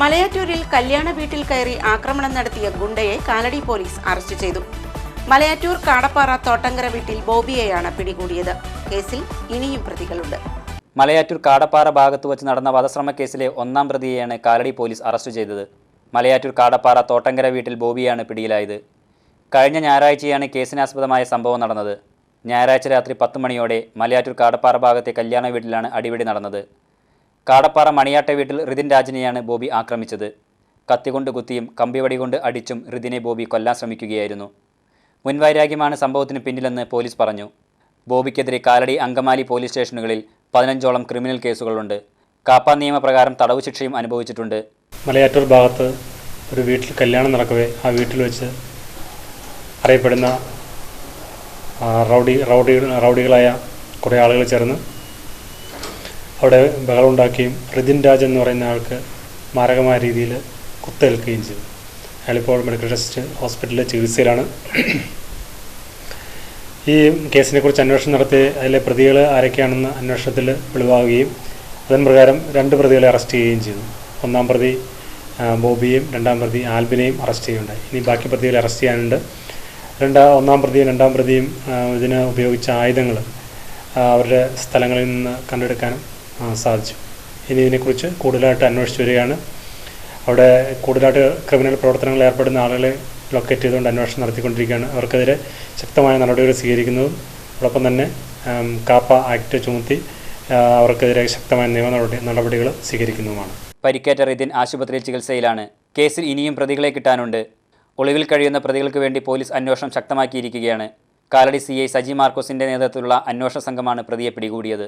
മലയാറ്റൂരിൽ കല്യാണ വീട്ടിൽ കയറി ആക്രമണം നടത്തിയ ഗുണ്ടയെ കാലടി പോലീസ് അറസ്റ്റ് ചെയ്തു. മലയാറ്റൂർ കാടപ്പാറ തോട്ടങ്കര വീട്ടിൽ ബോബിയെയാണ് പിടികൂടിയത്. കേസിൽ ഇനിയും പ്രതികളുണ്ട്. മലയാറ്റൂർ കാടപ്പാറ ഭാഗത്ത് വച്ച് നടന്ന വധശ്രമ കേസിലെ ഒന്നാം പ്രതിയെയാണ് കാലടി പോലീസ് അറസ്റ്റ് ചെയ്തത്. മലയാറ്റൂർ കാടപ്പാറ തോട്ടങ്കര വീട്ടിൽ ബോബിയാണ് പിടിയിലായത്. കഴിഞ്ഞ ഞായറാഴ്ചയാണ് കേസിനാസ്പദമായ സംഭവം നടന്നത്. ഞായറാഴ്ച രാത്രി പത്ത് മണിയോടെ മലയാറ്റൂർ കാടപ്പാറ ഭാഗത്തെ കല്യാണ വീട്ടിലാണ് അടിപിടി നടന്നത്. കാടപ്പാറ മണിയാട്ട വീട്ടിൽ റിതിൻ രാജിനെയാണ് ബോബി ആക്രമിച്ചത്. കത്തികൊണ്ട് കുത്തിയും കമ്പിവടി കൊണ്ട് അടിച്ചും റിതിനെ ബോബി കൊല്ലാൻ ശ്രമിക്കുകയായിരുന്നു. മുൻവൈരാഗ്യമാണ് സംഭവത്തിന് പിന്നിലെന്ന് പോലീസ് പറഞ്ഞു. ബോബിക്കെതിരെ കാലടി അങ്കമാലി പോലീസ് സ്റ്റേഷനുകളിൽ പതിനഞ്ചോളം ക്രിമിനൽ കേസുകളുണ്ട്. കാപ്പാ നിയമപ്രകാരം തടവ് ശിക്ഷയും അനുഭവിച്ചിട്ടുണ്ട്. മലയാറ്റൂർ ഭാഗത്ത് ഒരു വീട്ടിൽ കല്യാണം നടക്കവേ ആ വീട്ടിൽ വെച്ച് അറിയപ്പെടുന്ന റൗഡി റൗഡി റൗഡികളായ കുറേ ആളുകൾ ചേർന്ന് അവിടെ ബഹളമുണ്ടാക്കുകയും റിതിൻ രാജ് എന്ന് പറയുന്ന ആൾക്ക് മാരകമായ രീതിയിൽ കുത്തേൽക്കുകയും ചെയ്തു. അയാളിപ്പോൾ മെഡിക്കൽ ടെസ്റ്റ് ഹോസ്പിറ്റലിലെ ചികിത്സയിലാണ്. ഈ കേസിനെക്കുറിച്ച് അന്വേഷണം നടത്തി അതിലെ പ്രതികൾ ആരൊക്കെയാണെന്ന് അന്വേഷണത്തിൽ വെളിവാകുകയും അതിന് പ്രകാരം രണ്ട് പ്രതികളെ അറസ്റ്റ് ചെയ്യുകയും ചെയ്തു. ഒന്നാം പ്രതി ബോബിയെയും രണ്ടാം പ്രതി ആൽബിനെയും അറസ്റ്റ് ചെയ്യുകയുണ്ടായി. ഇനി ബാക്കി പ്രതികളെ അറസ്റ്റ് ചെയ്യാനുണ്ട്. രണ്ടാ ഒന്നാം പ്രതിയും രണ്ടാം പ്രതിയും ഇതിന് ഉപയോഗിച്ച ആയുധങ്ങൾ അവരുടെ സ്ഥലങ്ങളിൽ നിന്ന് കണ്ടെടുക്കാനും സാധിച്ചു. ഇനി ഇതിനെക്കുറിച്ച് കൂടുതലായിട്ട് അന്വേഷിച്ചു വരികയാണ്. അവിടെ കൂടുതലായിട്ട് ക്രിമിനൽ പ്രവർത്തനങ്ങളിൽ ഏർപ്പെടുന്ന ആളുകളെ ലൊക്കേറ്റ് ചെയ്തുകൊണ്ട് അന്വേഷണം നടത്തിക്കൊണ്ടിരിക്കുകയാണ്. അവർക്കെതിരെ ശക്തമായ നടപടികൾ സ്വീകരിക്കുന്നതും അതോടൊപ്പം തന്നെ കാപ്പ ആക്ട് ചുമത്തി അവർക്കെതിരെ ശക്തമായ നിയമ നടപടി നടപടികൾ സ്വീകരിക്കുന്നതുമാണ്. പരിക്കേറ്റ റിതിൻ ആശുപത്രിയിൽ ചികിത്സയിലാണ്. കേസിൽ ഇനിയും പ്രതികളെ കിട്ടാനുണ്ട്. ഒളിവിൽ കഴിയുന്ന പ്രതികൾക്ക് വേണ്ടി പോലീസ് അന്വേഷണം ശക്തമാക്കിയിരിക്കുകയാണ്. കാലടി സി ഐ സജി മാർക്കോസിന്റെ നേതൃത്വത്തിലുള്ള അന്വേഷണ സംഘമാണ് പ്രതിയെ പിടികൂടിയത്.